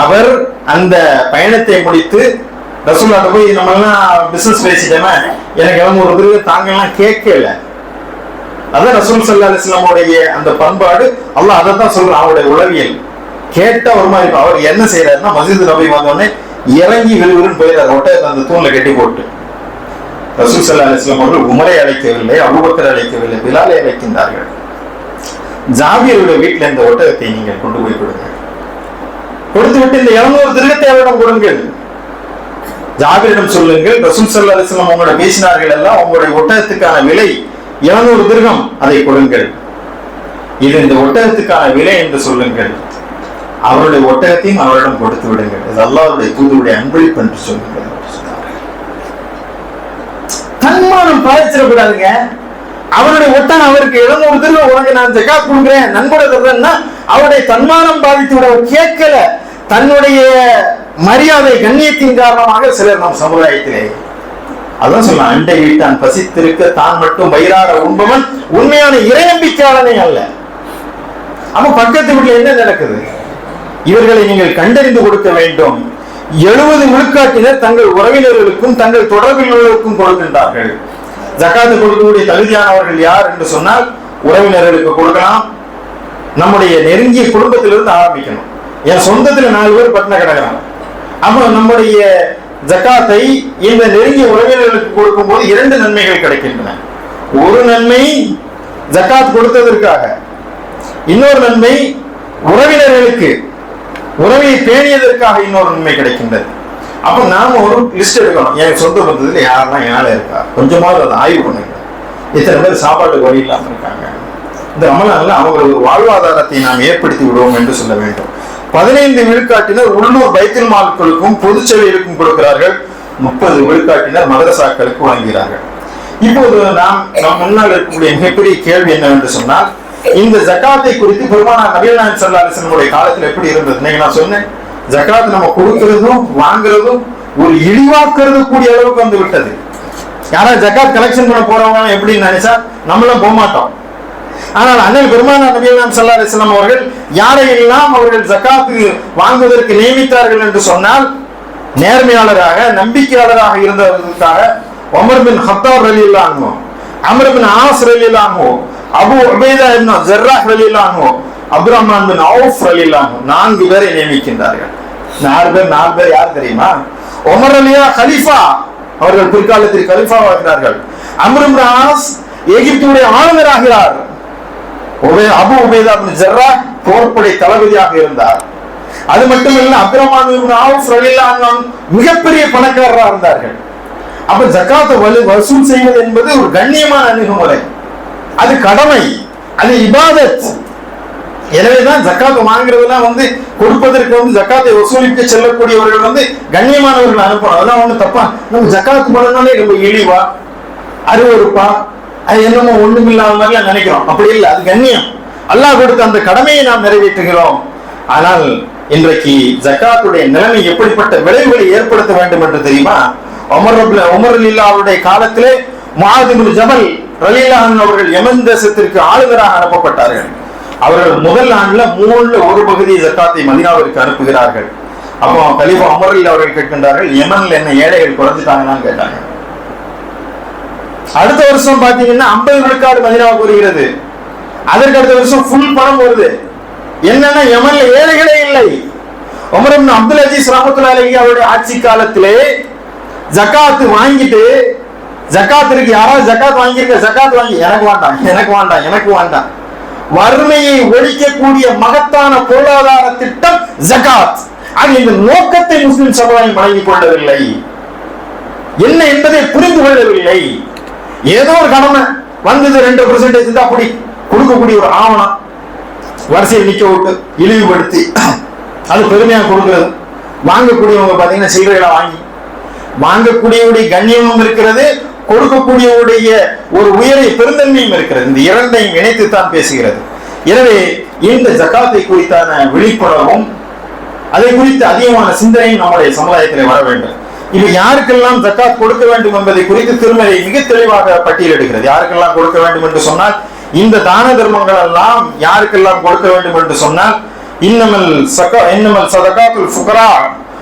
அவர் அந்த பயணத்தை முடித்து ரசூல்லாட்ட போய் நம்ம எல்லாம் பிசினஸ் பேசிட்டோமே எனக்கு எழுநூறு திருக தாங்கலாம் கேட்கல. அதான் ரசூல் சல்லா அலிஸ்லாமுடைய அந்த பண்பாடு. அல்லாஹ் அதை தான் சொல்றான் அவருடைய உளவியல். கேட்ட ஒரு மாதிரி அவர் என்ன செய்யறாருன்னா மசித் நபி வந்தோடனே இறங்கி விறுவிறுன்னு போயிடாரு ஒட்டை அந்த தூண்ல கட்டி போட்டு. ரசூல் சல்லா அலிஸ்லாம் அவர்கள் உமரை அழைக்கவில்லை அபுபக்கர் அழைக்கவில்லை பிலாலை அழைக்கின்றார்கள். ஜாபியருடைய வீட்டில் இந்த ஒட்டகத்தை நீங்கள் கொண்டு போய் கொடுங்க. கொடுத்து விட்டு இந்த இருநூறு திருகத்தை அவரிடம் கொடுங்கள். ஜாபிரிடம் சொல்லுங்கள். ரசூல் சல்லா அலிஸ்லாம் அவங்களோட பேசினார்கள் எல்லாம் உங்களுடைய ஒட்டகத்துக்கான விலை இருநூறு திருகம் அதை கொடுங்கள். இது இந்த ஒட்டகத்துக்கான விலை என்று சொல்லுங்கள். அவருடைய ஒட்டகத்தையும் அவரிடம் கொடுத்து விடுங்கள். இது அல்லாவுடைய தூதுடைய அன்பளிப்பு என்று சொல்லுங்கள். தன்மானம் பாதிச்சிடக்கூடாதுங்க அவருடைய ஒட்டகம் அவருக்கு எழுநூறு திரும்ப உனக்கு நான் ஜக்காத் கொடுக்குறேன் நன்கொடை தர்றேன்னா அவருடைய தன்மானம் பாதித்து விட அவர் கேட்கல. தன்னுடைய மரியாதை கண்ணியத்தின் காரணமாக சிலர் நம் சமுதாயத்திலே. அதான் சொல்லலாம் அண்டை வீட்டான் பசித்திருக்க தான் மட்டும் வயிறார உண்பவன் உண்மையான இறைநம்பிக்கையாளனே அல்ல. அப்ப பக்கத்து வீட்டில் என்ன நடக்குது? இவர்களை நீங்கள் கண்டறிந்து கொடுக்க வேண்டும். எழுபது விழுக்காட்டினர் தங்கள் உறவினர்களுக்கும் தங்கள் தொடர்பினர்களுக்கும் கொடுக்கின்றார்கள். ஜக்காத்து கொடுக்கக்கூடிய தகுதியானவர்கள் யார் என்று சொன்னால் உறவினர்களுக்கு கொடுக்கலாம். நம்முடைய நெருங்கிய குடும்பத்திலிருந்து ஆரம்பிக்கணும். என் சொந்தத்தில் நாலு பேர் பட்டின கிடக்குறாங்க. அப்போ நம்முடைய ஜக்காத்தை இந்த நெருங்கிய உறவினர்களுக்கு கொடுக்கும்போது இரண்டு நன்மைகள் கிடைக்கின்றன. ஒரு நன்மை ஜக்காத் கொடுத்ததற்காக. இன்னொரு நன்மை உறவினர்களுக்கு உறவை பேணியதற்காக இன்னொரு நன்மை கிடைக்கின்றது. அப்ப நாம ஒரு லிஸ்ட் எடுக்கணும். என் சொந்த பந்தத்துல யாரெல்லாம் யாரும் இருக்கா? கொஞ்சமாவது அதை ஆய்வு பண்ணுங்க. இத்தனை பேர் சாப்பாடு வழி இல்லாமல் இருக்காங்க. இந்த ரமலான்ல அவங்களுக்கு ஒரு வாழ்வாதாரத்தை நாம் ஏற்படுத்தி விடுவோம் என்று சொல்ல வேண்டும். பதினைந்து விழுக்காட்டினர் உள்ளூர் பைத்தில் மால்களுக்கும் சேவைகளுக்கும் கொடுக்கிறார்கள். முப்பது விழுக்காட்டினர் மதரசாக்களுக்கு வழங்குகிறார்கள். இப்போது நாம் நம் முன்னால் இருக்கக்கூடிய மிகப்பெரிய கேள்வி என்னவென்று சொன்னால் இந்த ஜக்காத்தை குறித்து பெருமானா நபீல் நாயன் சல்லா காலத்தில் எப்படி இருந்தது? நான் சொன்னேன். ஜக்காத் நம்ம கொடுக்கிறதும் வாங்குறதும் ஒரு இழிவாக்குறது கூடிய அளவுக்கு வந்து விட்டது. யாராவது ஜக்காத் கலெக்ஷன் பண்ண போறவங்க எப்படின்னு நினைச்சா நம்மளும் போக மாட்டோம் ஆனால் அண்ணல் பெருமானா நபீல் சல்லா அலிஸ்லாம் அவர்கள் யாரையெல்லாம் அவர்கள் ஜக்காத்து வாங்குவதற்கு நியமித்தார்கள் என்று சொன்னால் நேர்மையாளராக நம்பிக்கையாளராக இருந்தவர்களுக்காக ஒமர் பின் ஹத்தார் ரலி இல்லாமோ அமர் பின் ஆஸ் ரலி இல்லாமோ அபு உபேதா இப்னு ஜர்ராஹ் அலி இல்லாமோ அப்துல் பின் அவுஃப் அலி இல்லாமோ நான்கு பேரை நியமிக்கின்றார்கள். நாலு பேர் நாலு பேர் யார் தெரியுமா? ஒமர் அலியா கலிஃபா அவர்கள் பிற்காலத்தில் கலிஃபாவாகிறார்கள். அம்ரும் ஆஸ் எகிப்துடைய ஆளுநர் ஆகிறார் அபு உபேதா பின் ஜர்ரா போர்ப்படை தளபதியாக இருந்தார். அது மட்டும் இல்ல அப்ரமான் மிகப்பெரிய பணக்காரராக இருந்தார்கள். அப்ப ஜக்காத்தை வலு வசூல் செய்வது என்பது ஒரு கண்ணியமான அணுகுமுறை. அது கடமை அது இபாதத். எனவேதான் ஜக்காத் வாங்குறதெல்லாம் வந்து கொடுப்பதற்கு வந்து ஜக்காத்தை வசூலிக்க செல்லக்கூடியவர்கள் வந்து கண்ணியமானவர்கள் அனுப்பணும். அதெல்லாம் ஒண்ணு தப்பா நம்ம ஜக்காத்து பண்ணனாலே ரொம்ப இழிவா அருவருப்பா அது என்னமோ ஒண்ணும் இல்லாத மாதிரிலாம் நினைக்கிறோம். அப்படி இல்லை அது கண்ணியம். அல்லாஹ் கொடுத்த அந்த கடமையை நாம் நிறைவேற்றுகிறோம். ஆனால் இன்றைக்கு ஜக்காத்துடைய நிலைமை எப்படிப்பட்ட விளைவுகளை ஏற்படுத்த வேண்டும் என்று தெரியுமா? உமர் உமர் அலில்லா அவருடைய காலத்திலே முஆதிபுல் ஜமல் ரலீலான் அவர்கள் யமன் தேசத்திற்கு ஆளுநராக அனுப்பப்பட்டார்கள். அவர்கள் முதல் ஆண்டுல மூணுல ஒரு பகுதி ஜக்காத்தை மதினாவிற்கு அனுப்புகிறார்கள். அப்போ கலிஃபா உமர் அவர்கள் கேட்கின்றார்கள் யமன்ல என்ன ஏழைகள் குறைஞ்சிட்டாங்கன்னு கேட்டாங்க. அடுத்த வருஷம் பாத்தீங்கன்னா ஐம்பது விழுக்காடு மதினாவுக்கு வருகிறது அதற்கு அடுத்த வருஷம் ஃபுல் பணம் வருது. என்னன்னா எமன்ல ஏழைகளே இல்லை. உமர் அப்துல் அஜீஸ் ரஹமத்துல்லாஹி அலைஹி அவருடைய ஆட்சி காலத்திலே ஜக்காத்து வாங்கிட்டு ஜகாத்திற்கு யாராவது ஜகாத் வாங்கியிருக்க? ஜகாத் வாங்கி எனக்கு வேண்டாம் எனக்கு வேண்டாம் எனக்கு வேண்டாம். வறுமையை ஒழிக்கக்கூடிய மகத்தான பொருளாதார திட்டம் ஜகாத் அது இந்த நோக்கத்தை முஸ்லிம் சமுதாயம் வழங்கிக் கொள்ளவில்லை. என்ன என்பதை புரிந்து கொள்ளவில்லை. ஏதோ ஒரு கடமை. வந்தது ரெண்டு பர்சன்டேஜ் தான் அப்படி கொடுக்கக்கூடிய ஒரு ஆவணம் வரிசையை நிற்க விட்டு இழிவுபடுத்தி அது பெருமையாக கொடுக்கிறது. வாங்கக்கூடியவங்க பார்த்தீங்கன்னா சில்லறைகளை வாங்கி வாங்கக்கூடியவுடைய கண்ணியமும் இருக்கிறது கொடுக்கக்கூடியவுடைய ஒரு உயரிய பெருந்தன்மையும் இருக்கிறது. இந்த இரண்டையும் இணைத்து தான் பேசுகிறது. எனவே இந்த ஜக்காத்தை குறித்தான விழிப்புணர்வும் அதை குறித்து அதிகமான சிந்தனையும் நம்முடைய சமுதாயத்தில் வர வேண்டும். இது யாருக்கெல்லாம் ஜக்காத் கொடுக்க வேண்டும் என்பதை குறித்து திருமலை மிக தெளிவாக பட்டியலிடுகிறது யாருக்கெல்லாம் கொடுக்க வேண்டும் என்று சொன்னால் இந்த தான தர்மங்கள் எல்லாம் யாருக்கெல்லாம் கொடுக்க வேண்டும் என்று சொன்னால் இன்னமல் சகா இன்னமல் சதகாத்துல் ஃபுகரா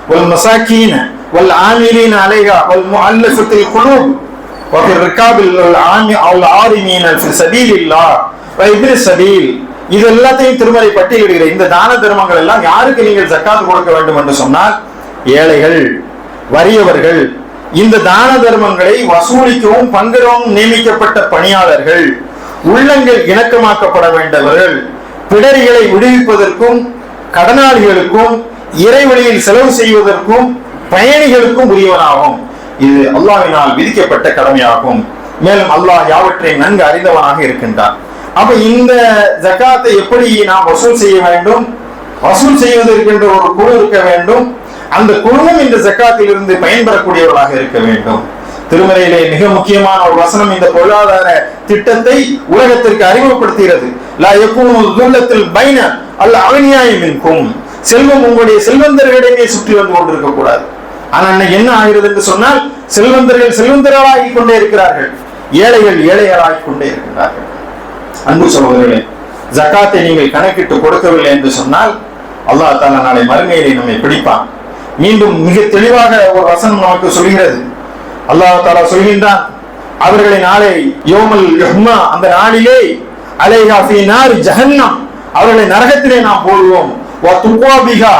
வல் மசாக்கீன் வல் ஆமிலீன் அலைஹா வல் முஅல்லஃபத்தில் குலூப் وفي الركاب العام او العارمين في سبيل الله وابن السبيل இது எல்லாத்தையும் திருமலை பட்டியலிடுகிற இந்த தான தர்மங்கள் எல்லாம் யாருக்கு நீங்கள் ஜக்காத் கொடுக்க வேண்டும் என்று சொன்னால் ஏழைகள் வறியவர்கள். இந்த தான தர்மங்களை வசூலிக்கவும் பங்கிடவும் நியமிக்கப்பட்ட பணியாளர்கள் உள்ளங்கள் இணக்கமாக்கப்பட வேண்டவர்கள் பிடரிகளை விடுவிப்பதற்கும் கடனாளிகளுக்கும் இறைவழியில் செலவு செய்வதற்கும் பயணிகளுக்கும் உரியவனாகும். இது அல்லாவினால் விதிக்கப்பட்ட கடமையாகும். மேலும் அல்லாஹ் யாவற்றையும் நன்கு அறிந்தவனாக இருக்கின்றான். அப்ப இந்த ஜக்காத்தை எப்படி நாம் வசூல் செய்ய வேண்டும்? வசூல் செய்வதற்கென்ற ஒரு குழு இருக்க வேண்டும். அந்த குடும்பம் இந்த ஜக்காத்தில் இருந்து பயன்பெறக்கூடியவர்களாக இருக்க வேண்டும். திருமறையிலே மிக முக்கியமான ஒரு வசனம் இந்த பொருளாதார திட்டத்தை உலகத்திற்கு அறிமுகப்படுத்துகிறது. லா யகூனு துல்லத்தில் பைன அல்ல அவநியாயம் இருக்கும் செல்வம் உங்களுடைய செல்வந்தர்களிடையே சுற்றி வந்து கொண்டிருக்க கூடாது ஆனா என்ன ஆகிறது என்று சொன்னால் செல்வந்தர்கள் செல்வந்தர்களாகி கொண்டே இருக்கிறார்கள். ஏழைகள் ஏழைகளாகி கொண்டே இருக்கிறார்கள். அன்பு சகோதரர்களே ஜக்காத்தை நீங்கள் கணக்கிட்டு கொடுக்கவில்லை என்று சொன்னால் அல்லாஹ் தாலா நாளை மறுமையிலே நம்மை பிடிப்பான். மீண்டும் மிக தெளிவாக ஒரு வசனம் நமக்கு சொல்கிறது அல்லாஹ் தாலா சொல்கின்றான் அவர்களை நாளை யோமல் யஹ்மா அந்த நாளிலே அலைஹா நார் ஜஹன்னம் அவர்களை நரகத்திலே நாம் போடுவோம். வ துக்வா பிஹா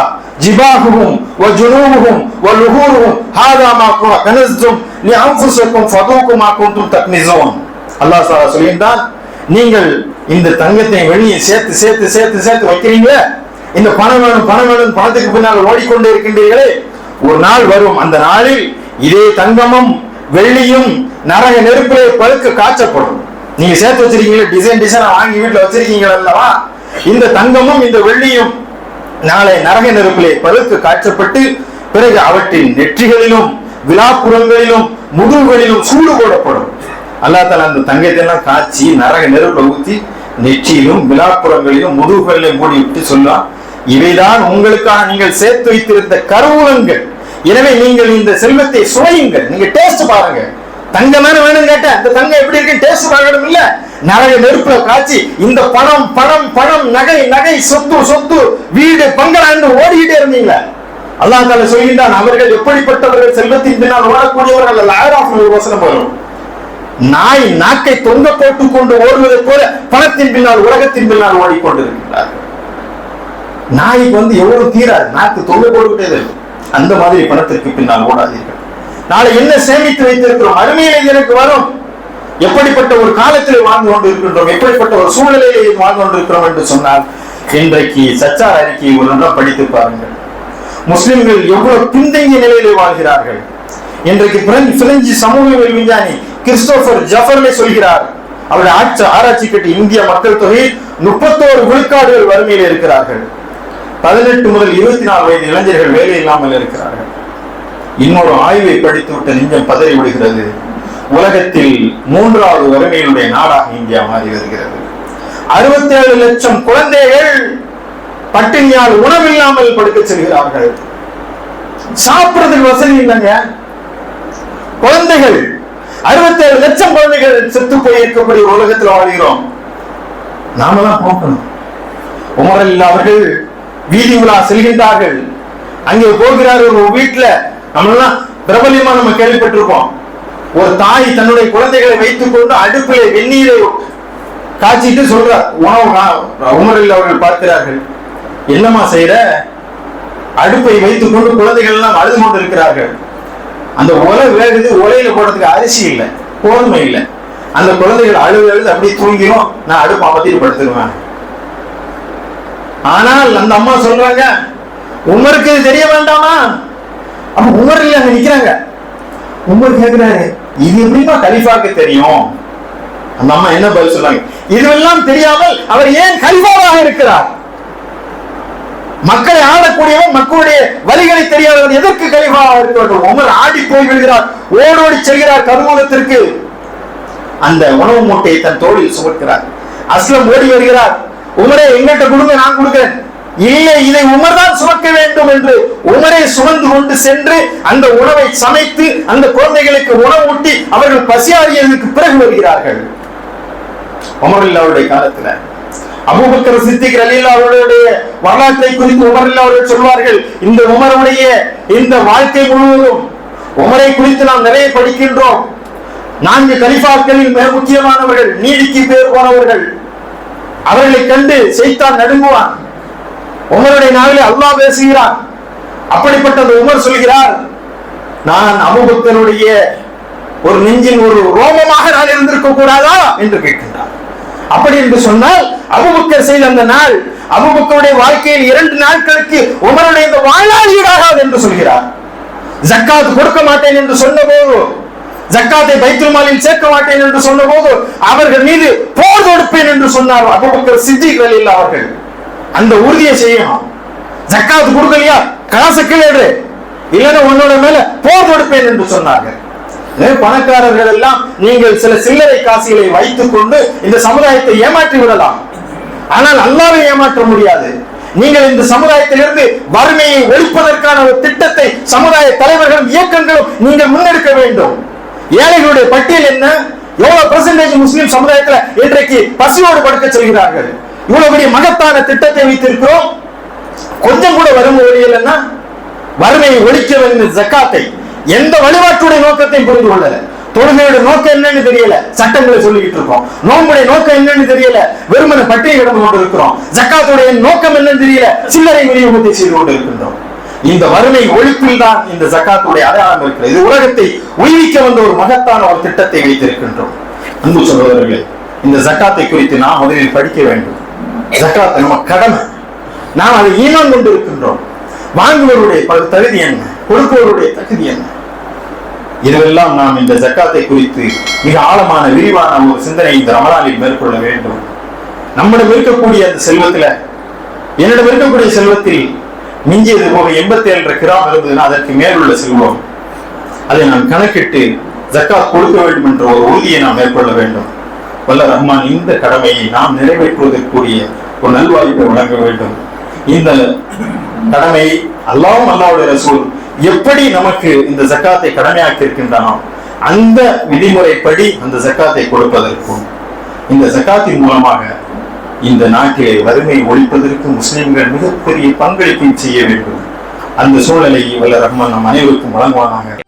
வ ஜுனூபுகும் வ லுஹூருகும் ஹாதா மா கனஸ்தும் நீ அன்ஃபுஸிக்கும் ஃபதூகு மா குன்தும் தக்னிஸூன். அல்லாஹ் தாலா சொல்கின்றான் நீங்கள் இந்த தங்கத்தை வெளியே சேர்த்து சேர்த்து சேர்த்து சேர்த்து வைக்கிறீங்க இந்த பணம் வேணும் பணம் வேணும் பணத்துக்கு பின்னால் ஓடிக்கொண்டே இருக்கின்றீர்களே ஒரு நாள் வரும். அந்த நாளில் இதே தங்கமும் வெள்ளியும் நரக நெருப்பிலே பழுக்க காய்ச்சப்படும். நீங்க சேர்த்து வச்சிருக்கீங்களா டிசைன் டிசைனா வாங்கி வீட்டுல வச்சிருக்கீங்களா அல்லவா? இந்த தங்கமும் இந்த வெள்ளியும் நாளை நரக நெருப்பிலே பழுக்க காய்ச்சப்பட்டு பிறகு அவற்றின் நெற்றிகளிலும் விழாப்புறங்களிலும் முதுகுகளிலும் சூடு போடப்படும். அல்லா தலா அந்த தங்கத்தை காய்ச்சி நரக நெருப்பை ஊத்தி நெற்றியிலும் விழாப்புறங்களிலும் முதுகுகளிலும் மூடி விட்டு சொல்லலாம் இவைதான் உங்களுக்காக நீங்கள் சேர்த்து வைத்திருந்த கருவூலங்கள். எனவே நீங்கள் இந்த செல்வத்தை சுவையுங்கள். நீங்க டேஸ்ட் பாருங்க. தங்க தானே வேணும் கேட்ட இந்த தங்கம் எப்படி இருக்கு? டேஸ்ட் பார்க்கணும் இல்ல. நரக நெருப்புல காய்ச்சி இந்த பணம் பணம் பணம் நகை நகை சொத்து சொத்து வீடு பங்களான்னு ஓடிக்கிட்டே இருந்தீங்களா. அல்லாஹ் தால சொல்கின்றான் அவர்கள் எப்படிப்பட்டவர்கள்? செல்வத்தின் பின்னால் ஓடக்கூடியவர்கள் அல்ல. ஆயிரம் வசனம் வரும் நாய் நாக்கை தொங்க போட்டுக் கொண்டு ஓடுவதை போல பணத்தின் பின்னால் உலகத்தின் பின்னால் ஓடிக்கொண்டிருக்கிறார்கள் நாய்க்கு வந்து எவ்வளவு தீராது. நாக்கு தொல்லை போட்டுக்கிட்டே அந்த மாதிரி பணத்திற்கு பின்னால் ஓடாதீர்கள். நாளை என்ன சேமித்து வைத்திருக்கிறோம்? அருமையில எனக்கு வரும். எப்படிப்பட்ட ஒரு காலத்தில் வாழ்ந்து கொண்டு இருக்கின்றோம் எப்படிப்பட்ட ஒரு சூழ்நிலையை வாழ்ந்து கொண்டிருக்கிறோம் என்று சொன்னால் இன்றைக்கு சச்சார் அறிக்கையை ஒரு நாள் படித்து பாருங்கள். முஸ்லிம்கள் எவ்வளவு பின்தங்கிய நிலையிலே வாழ்கிறார்கள். இன்றைக்கு பிரெஞ்சு பிரெஞ்சு விஞ்ஞானி கிறிஸ்டோபர் ஜஃபர்லே சொல்கிறார். அவருடைய ஆட்சி ஆராய்ச்சி கட்டி இந்திய மக்கள் தொகை முப்பத்தோரு விழுக்காடுகள் வறுமையில் இருக்கிறார்கள். பதினெட்டு முதல் இருபத்தி நாலு வயது இளைஞர்கள் வேலை இல்லாமல் இருக்கிறார்கள். இன்னொரு ஆய்வை படித்துவிட்டு நெஞ்சம் பதறி விடுகிறது. உலகத்தில் மூன்றாவது வறுமையினுடைய நாடாக இந்தியா மாறி வருகிறது. அறுபத்தேழு லட்சம் குழந்தைகள் பட்டினியால் உணவில்லாமல் படுக்க செல்கிறார்கள். சாப்பிடுறதுக்கு வசதி இல்லைங்க. குழந்தைகள் அறுபத்தேழு லட்சம் குழந்தைகள் செத்து போய் இருக்கக்கூடிய உலகத்தில் வாழ்கிறோம். நாம தான் பார்க்கணும். உமரில் அவர்கள் வீதி உலா செல்கின்றார்கள். அங்கே போகிறார் ஒரு வீட்டுல நம்மளாம் பிரபலியமா நம்ம கேள்விப்பட்டிருப்போம். ஒரு தாய் தன்னுடைய குழந்தைகளை வைத்துக் கொண்டு அடுப்பிலே வெந்நீரை காய்ச்சிட்டு சொல்றார் உணவு உமரில் அவர்கள் பார்க்கிறார்கள். என்னம்மா செய்யற அடுப்பை வைத்துக் கொண்டு குழந்தைகள் எல்லாம் அழுது கொண்டு இருக்கிறார்கள் அந்த உலை வேகுது உலையில போடுறதுக்கு அரிசி இல்லை கோதுமை இல்லை. அந்த குழந்தைகள் அழுது அழுது அப்படியே தூங்கிடும் நான் அடுப்பு அமர்த்திட்டு படுத்துருவேன். ஆனால் அந்த அம்மா சொல்றாங்க உமருக்கு இது தெரிய வேண்டாமா? அப்ப உமர் இல்ல அங்க நிக்கிறாங்க. உமர் கேக்குறாரு இது எப்படிமா கலிஃபாக்கு தெரியும்? அந்த அம்மா என்ன பதில் சொல்றாங்க இதுவெல்லாம் தெரியாமல் அவர் ஏன் கலிஃபாவாக இருக்கிறார்? மக்களை ஆளக்கூடியவர் மக்களுடைய வழிகளை தெரியாதவர் எதற்கு கலிஃபாவாக இருக்க உமர் ஆடி போய் விடுகிறார் ஓடோடி செல்கிறார் கருமூலத்திற்கு. அந்த உணவு மூட்டையை தன் தோழில் சுமக்கிறார். அஸ்லம் ஓடி வருகிறார். உமரே எங்கிட்ட கொடுங்க நான் கொடுக்கிறேன். இல்லை இதை உமர் தான் சுமக்க வேண்டும் என்று உமரை சுமந்து கொண்டு சென்று அந்த உணவை சமைத்து அந்த குழந்தைகளுக்கு உணவு ஊட்டி அவர்கள் பசியாறியதற்கு பிறகு வருகிறார்கள். உமரில் காலத்துல அபூபக்கர் சித்திக் ரலீல் அவர்களுடைய வரலாற்றை குறித்து உமரில்லா அவர்கள் சொல்வார்கள் இந்த உமருடைய இந்த வாழ்க்கை முழுவதும் உமரை குறித்து நாம் நிறைய படிக்கின்றோம். நான்கு கலிஃபாக்களில் மிக முக்கியமானவர்கள் நீதிக்கு பேர் போனவர்கள். அவர்களை கண்டு செய்தான் நடுங்குவான். உமருடைய நாளில் அல்லாஹ் பேசுகிறான். அப்படிப்பட்ட அந்த உமர் சொல்கிறார் நான் அபுபக்கருடைய ஒரு நெஞ்சின் ஒரு ரோமமாக நான் இருந்திருக்க கூடாதா? என்று கேட்கின்றார். அப்படி என்று சொன்னால் அபுபக்கர் செய்த அந்த நாள் அபுபக்கருடைய வாழ்க்கையில் இரண்டு நாட்களுக்கு உமருடைய இந்த வாழ்நாள் ஈடாகாது என்று சொல்கிறார். ஜக்காத் கொடுக்க மாட்டேன் என்று சொன்னபோது ஜக்காத்தை பைத்துல்மாலில் சேர்க்க மாட்டேன் என்று சொன்னபோது அவர்கள் மீது போர் தொடுப்பேன் என்று சொன்னார் அபுபக்கர் சித்திகள் ரலில் அவர்கள் அந்த உறுதியை செய்யணும். ஜக்காத்து கொடுக்கலையா? காசு கீழே இல்லைன்னா உன்னோட மேல போர் தொடுப்பேன் என்று சொன்னார்கள். பணக்காரர்கள் எல்லாம் நீங்கள் சில சில்லறை காசுகளை வைத்துக் கொண்டு இந்த சமுதாயத்தை ஏமாற்றி விடலாம். ஆனால் அல்லாவை ஏமாற்ற முடியாது. நீங்கள் இந்த சமுதாயத்திலிருந்து வறுமையை ஒழிப்பதற்கான ஒரு திட்டத்தை சமுதாய தலைவர்களும் இயக்கங்களும் நீங்கள் முன்னெடுக்க வேண்டும். ஏழைகளுடைய பட்டியல் என்ன? எவ்வளவு பெர்சன்டேஜ் முஸ்லீம் சமுதாயத்துல இன்றைக்கு பசியோடு படுக்க செல்கிறார்கள்? இவ்வளவு பெரிய மகத்தான திட்டத்தை வைத்திருக்கிறோம். கொஞ்சம் கூட வறுமை ஒழியலன்னா வறுமையை ஒழிக்க வேண்டிய ஜக்காத்தை எந்த வழிபாட்டுடைய நோக்கத்தையும் புரிந்து கொள்ளல. தொழுகையோட நோக்கம் என்னன்னு தெரியல. சட்டங்களை சொல்லிக்கிட்டு இருக்கோம். நோம்புடைய நோக்கம் என்னன்னு தெரியல. வெறுமனை பட்டியல் கிடந்து கொண்டு இருக்கிறோம். ஜக்காத்துடைய நோக்கம் என்னன்னு தெரியல. சில்லறை விநியோகத்தை செய்து கொண்டு இருக்கின்றோம். இந்த வறுமை ஒழிப்பில் தான் இந்த ஜக்காத்துடைய அடையாளம் இருக்கிறது. இது உலகத்தை உயிரிக்க வந்த ஒரு மகத்தான ஒரு திட்டத்தை வைத்திருக்கின்றோம். அன்பு சகோதரர்களே இந்த ஜக்காத்தை குறித்து நாம் முதலில் படிக்க வேண்டும். ஜக்காத் நம்ம கடமை. நாம் அதை ஈனம் கொண்டு இருக்கின்றோம் வாங்குவருடைய தகுதி என்ன? கொடுப்பவருடைய தகுதி என்ன? இதுவெல்லாம் நாம் இந்த ஜக்காத்தை குறித்து மிக ஆழமான விரிவான ஒரு சிந்தனை இந்த ரமலானில் மேற்கொள்ள வேண்டும். நம்மிடம் இருக்கக்கூடிய அந்த செல்வத்துல என்னிடம் இருக்கக்கூடிய செல்வத்தில் மிஞ்சியது போக எண்பத்தி ஏழு கிராம் இருந்ததுன்னா அதற்கு மேலுள்ள செல்வம். அதை நாம் கணக்கிட்டு ஜக்காத் கொடுக்க வேண்டும் என்ற ஒரு உறுதியை நாம் மேற்கொள்ள வேண்டும். வல்ல ரஹ்மான் இந்த கடமையை நாம் நிறைவேற்றுவதற்குரிய ஒரு நல்வாய்ப்பை வழங்க வேண்டும். இந்த கடமை அல்லாவும் அல்லாவுடைய ரசூல் எப்படி நமக்கு இந்த ஜக்காத்தை கடமையாக்கி இருக்கின்றனோ அந்த விதிமுறைப்படி அந்த ஜக்காத்தை கொடுப்பதற்கும் இந்த ஜக்காத்தின் மூலமாக இந்த நாட்டிலே வறுமை ஒழிப்பதற்கு முஸ்லிம்கள் மிகப்பெரிய பங்களிப்பை செய்ய வேண்டும். அந்த சூழலை வல்ல ரஹ்மான் நம் அனைவருக்கும் வழங்குவானாக.